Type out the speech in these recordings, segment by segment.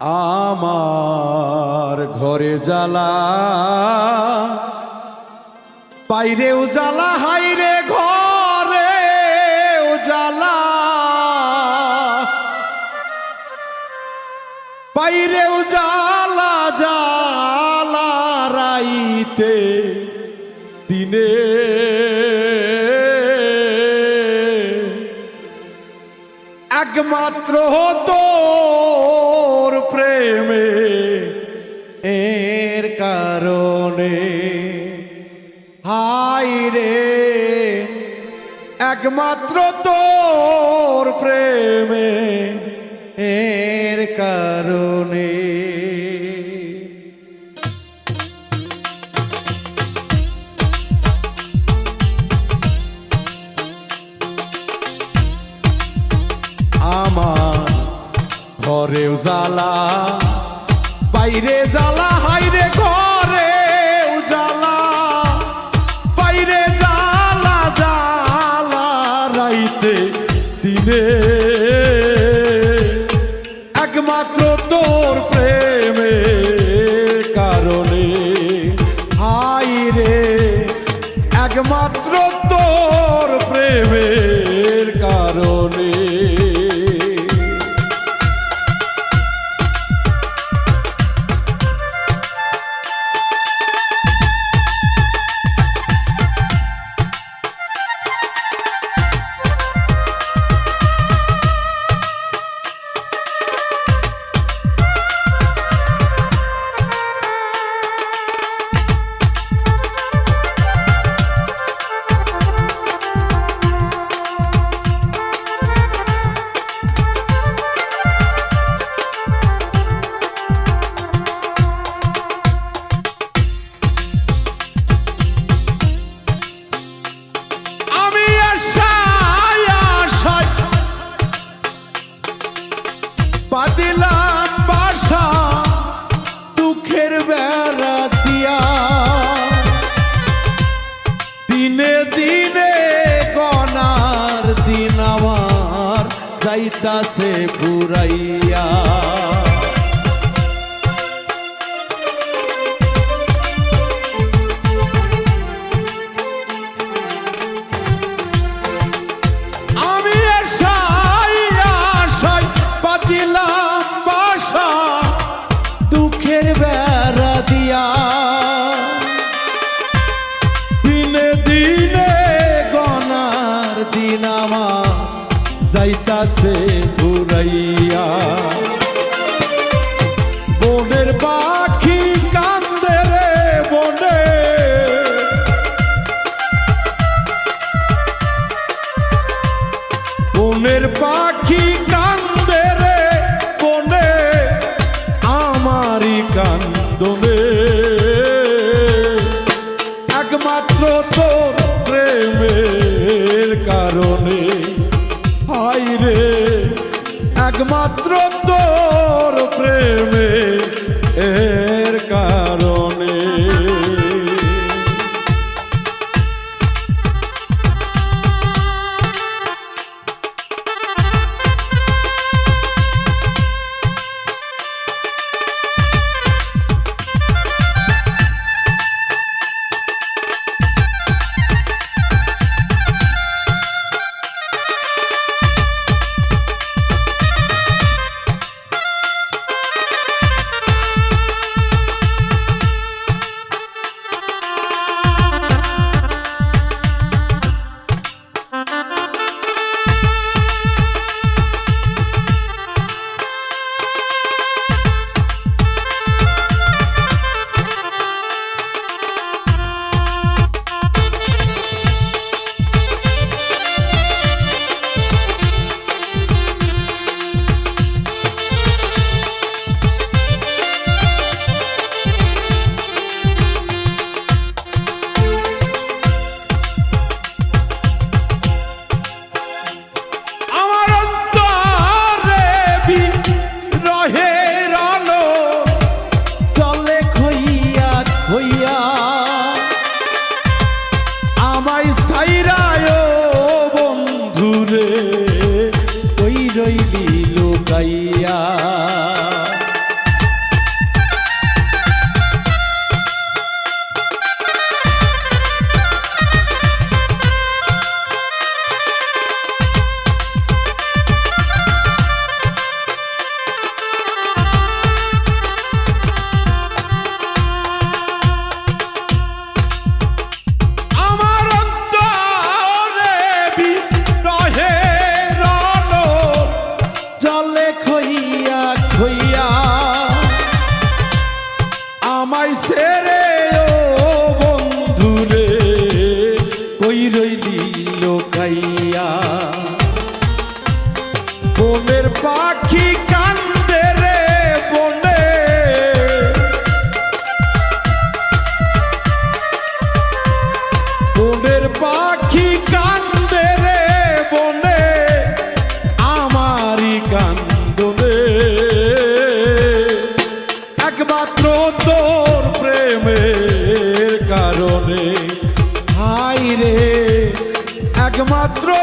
আমার ঘরে জ্বালা। বাইরেও জ্বালা, হাইরে ঘরে জ্বালা। বাইরেও জ্বালা জ্বালা রাইতে দিনে। একমাত্র তোর হাই রে। একমাত্র তোর প্রেমে এর কারণে। আমার ঘরেও জ্বালা বাইরে জ্বালা হাইরে ঘরে। একমাত্র তোর যাইতাছে বনের পাখি কান্দে রে বনে আমারই কান্দনে। একমাত্র তোর প্রেমের কারণে। হাই রে, একমাত্র তোর প্রেমে রইলি লোকাইয়া বনের পাখি কান্দে রে বনে। বনের পাখি কান্দে রে বনে। আমারই কান্দনে একমাত্র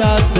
quizás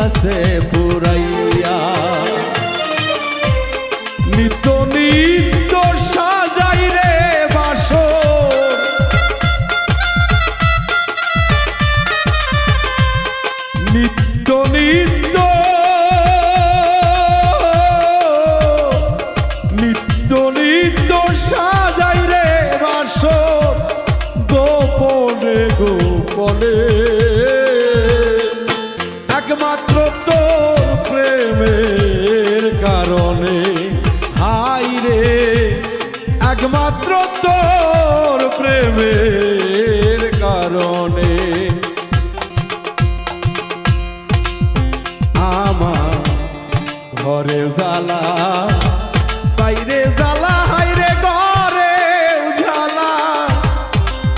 তাইতাছে পুরাইয়া। নিত্য নিত্য সাজাই রে বাসর। নিত্য নিত্য নিত্য নিত্য সাজাই রে বাস গোপনে গোপনে হাই রে, একমাত্র তোর প্রেমের কারণে। আমার ঘরে জ্বালা, বাইরে জ্বালা হাইরে ঘরে জ্বালা।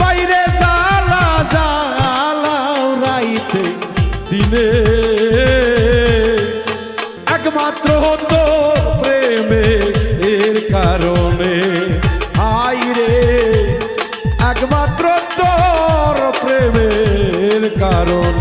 বাইরে জ্বালা জ্বালা রাইতে দিনে। একমাত্র তোর কারণে